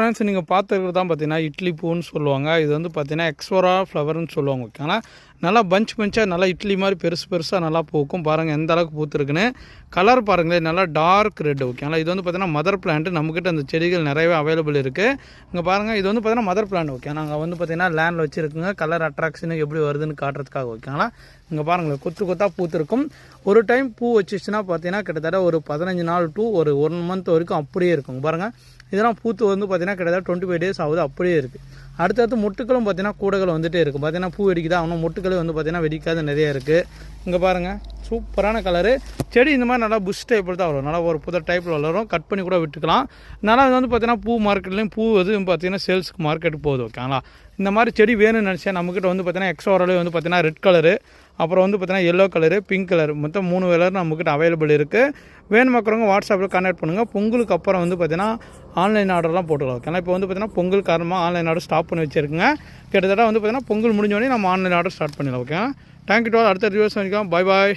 Friends நீங்கள் பார்த்துருக்கிறது தான் பார்த்தீங்கன்னா இட்லி பூன்னு சொல்லுவாங்க. இது வந்து பார்த்தீங்கன்னா எக்ஸ்வரா ஃப்ளவர்னு சொல்லுவாங்க ஓகேங்களா? நல்லா பஞ்ச் பஞ்சாக நல்லா இட்லி மாதிரி பெருசு பெருசாக நல்லா பூக்கும். பாருங்கள் எந்த அளவுக்கு பூத்துருக்குன்னு. கலர் பாருங்களேன் நல்லா டார்க் ரெட் ஓகேங்களா இது வந்து பார்த்தீங்கன்னா மதர் பிளான்ட் நம்மக்கிட்ட அந்த செடிகள் நிறையவே அவைலபிள் இருக்குது இங்கே பாருங்கள் இது வந்து பார்த்திங்கன்னா மதர் பிளான்ட் ஓகே நாங்கள் வந்து பார்த்தீங்கன்னா லேண்டில் வச்சுருக்குங்க. கலர் அட்ராக்ஷனுக்கு எப்படி வருதுன்னு காட்டுறதுக்காக ஓகேங்களா இங்கே பாருங்களேன் கொத்து கொத்தாக பூத்திருக்கும். ஒரு டைம் பூ வச்சிச்சுன்னா பார்த்தீங்கன்னா கிட்டத்தட்ட ஒரு பதினஞ்சு நாள் டு ஒரு ஒன் மந்த் வரைக்கும் அப்படியே இருக்கும். பாருங்கள் இதெல்லாம் பூத்து வந்து பார்த்தீங்கன்னா கிட்டத்தட்ட டுவெண்ட்டி ஃபைவ் டேஸ் ஆகுது அப்படியே இருக்குது அடுத்தடுத்து மொட்டுக்களும் பார்த்தீங்கன்னா கூடைகள் வந்துட்டே இருக்குது பார்த்தீங்கன்னா பூ வெடிக்குதா? ஆனால் மொட்டுக்களே வந்து பார்த்தீங்கன்னா வெடிக்காத நிறைய இருக்குது இங்கே பாருங்கள் சூப்பரான கலரு செடி இந்த மாதிரி நல்லா புஷ் டைப்பில் தான் வரும். நல்லா ஒரு புது டைப்பில் வளரும். கட் பண்ணி கூட விட்டுக்கலாம். நல்லா வந்து பார்த்திங்கன்னா பூ மார்க்கெட்லேயும் பூ எதுவும் பார்த்தீங்கன்னா சேல்ஸுக்கு மார்க்கெட் போகுது ஓகேங்களா இந்த மாதிரி செடி வேணும்னு நினச்சேன் நம்மக்கிட்ட வந்து பார்த்தீங்கன்னா எக்ஸ்ட்ரா வந்து பார்த்திங்கன்னா ரெட் கலரு அப்புறம் வந்து பார்த்தீங்கன்னா எல்லோ கலரு பிங்க் கலர் மொத்தம் மூணு கலர் நம்மக்கிட்ட அவைலபிள் இருக்குது வேணும் மக்கறவங்க வாட்ஸ்அப்பில் கான்டாக்ட் பண்ணுங்கள் பொங்கலுக்கு அப்புறம் வந்து பார்த்தீங்கன்னா ஆன்லைன் ஆர்டர்லாம் போட்டுக்கலாம் ஏன்னா இப்போ வந்து பார்த்தீங்கன்னா பொங்கல் காரணமாக ஆன்லைன் ஆர்டர் ஸ்டாப் பண்ணி வச்சுருக்குங்க. கிட்டத்தட்ட வந்து பார்த்தீங்கன்னா பொங்கல் முடிஞ்சோடனே நம்ம ஆன்லைன் ஆர்டர் ஸ்டார்ட் பண்ணிடலாம் okay thank you to all அடுத்த ரிவ்யூஸ் பண்ணிக்கலாம் பாய் பாய்